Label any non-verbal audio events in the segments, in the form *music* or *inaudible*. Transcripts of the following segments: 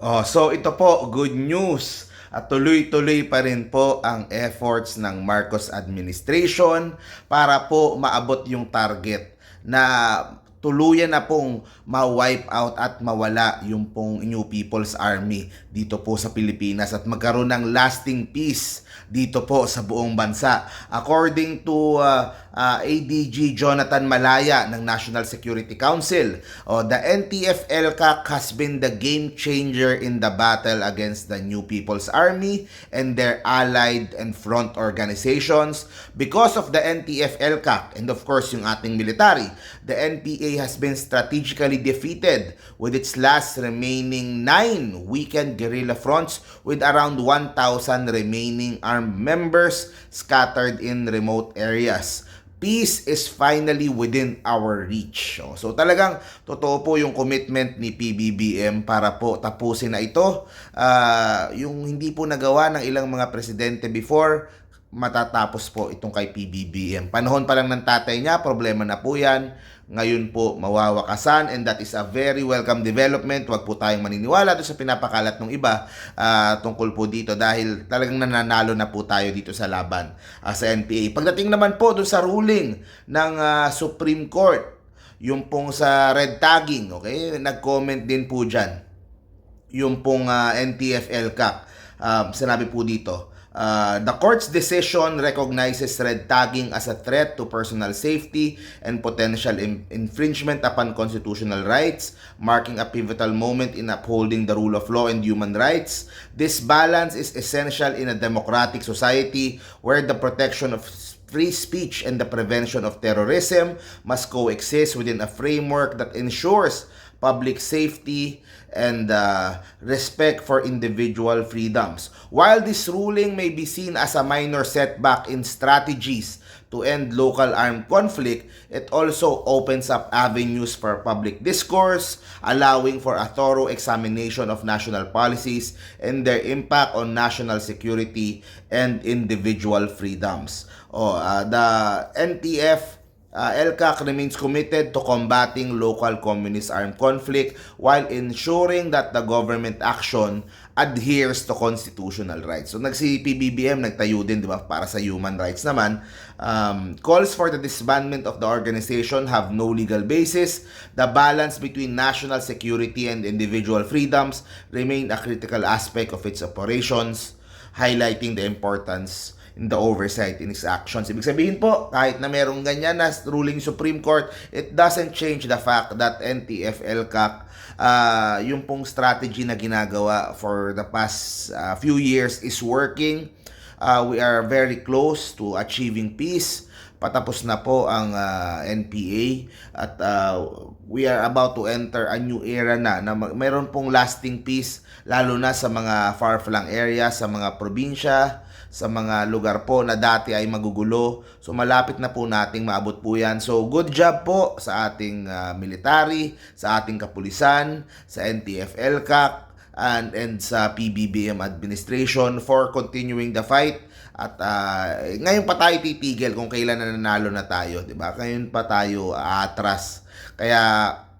Oh, so ito po, good news. At tuloy-tuloy pa rin po ang efforts ng Marcos administration para po maabot yung target na tuluyan na pong ma-wipe out at mawala yung pong New People's Army dito po sa Pilipinas at magkaroon ng lasting peace dito po sa buong bansa. According to uh, uh, ADG Jonathan Malaya ng National Security Council, oh, the NTF-ELCAC has been the game changer in the battle against the New People's Army and their allied and front organizations. Because of the NTF-ELCAC and of course yung ating military, the NPA has been strategically defeated with its last remaining nine weekend guerrilla fronts with around 1,000 remaining armed members scattered in remote areas. Peace is finally within our reach. So talagang totoo po yung commitment ni PBBM para po tapusin na ito. Ah, yung hindi po nagawa ng ilang mga presidente before, matatapos po itong kay PBBM. Panahon pa lang ng tatay niya, problema na po yan. Ngayon po mawawakasan and that is a very welcome development. Huwag po tayong maniniwala doon sa pinapakalat ng iba ah, tungkol po dito dahil talagang nananalo na po tayo dito sa laban ah, sa NPA. Pagdating naman po doon sa ruling ng ah, Supreme Court, yung pong sa red tagging, okay? Nag-comment din po dyan yung pong uh, NTF-ELCAC. Um, sinabi po dito, uh, the court's decision recognizes red tagging as a threat to personal safety and potential infringement upon constitutional rights, marking a pivotal moment in upholding the rule of law and human rights. This balance is essential in a democratic society where the protection of free speech and the prevention of terrorism must coexist within a framework that ensures public safety and uh, respect for individual freedoms. While this ruling may be seen as a minor setback in strategies to end local armed conflict, it also opens up avenues for public discourse, allowing for a thorough examination of national policies and their impact on national security and individual freedoms. Oh, uh, the NTF Uh, ELCAC remains committed to combating local communist armed conflict while ensuring that the government action adheres to constitutional rights. So nagsi PBBM nagtayo din 'di ba para sa human rights naman. Um, calls for the disbandment of the organization have no legal basis. The balance between national security and individual freedoms remain a critical aspect of its operations, highlighting the importance the oversight in its actions. Ibig sabihin po, kahit na merong ganyan na ruling Supreme Court, it doesn't change the fact that NTF-ELCAC, uh, yung pong strategy na ginagawa for the past uh, few years is working. Uh, we are very close to achieving peace. Patapos na po ang uh, NPA at uh, we are about to enter a new era na na mayroon pong lasting peace lalo na sa mga far-flung areas, sa mga probinsya, sa mga lugar po na dati ay magugulo. So malapit na po nating maabot po yan. So good job po sa ating uh, military, sa ating kapulisan, sa NTF-ELCAC, and, and sa PBBM administration for continuing the fight. At uh, ngayon pa tayo titigil kung kailan na nanalo na tayo, 'di ba? Ngayon pa tayo atras. Kaya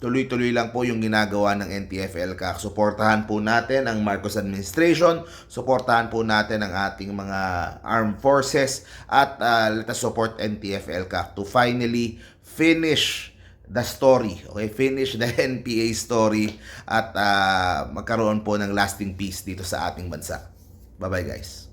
tuloy-tuloy lang po yung ginagawa ng NTF-ELCAC. Suportahan po natin ang Marcos administration, suportahan po natin ang ating mga armed forces at uh, let us support NTF-ELCAC to finally finish the story, okay? Finish the *laughs* NPA story at uh, magkaroon po ng lasting peace dito sa ating bansa. Bye-bye guys.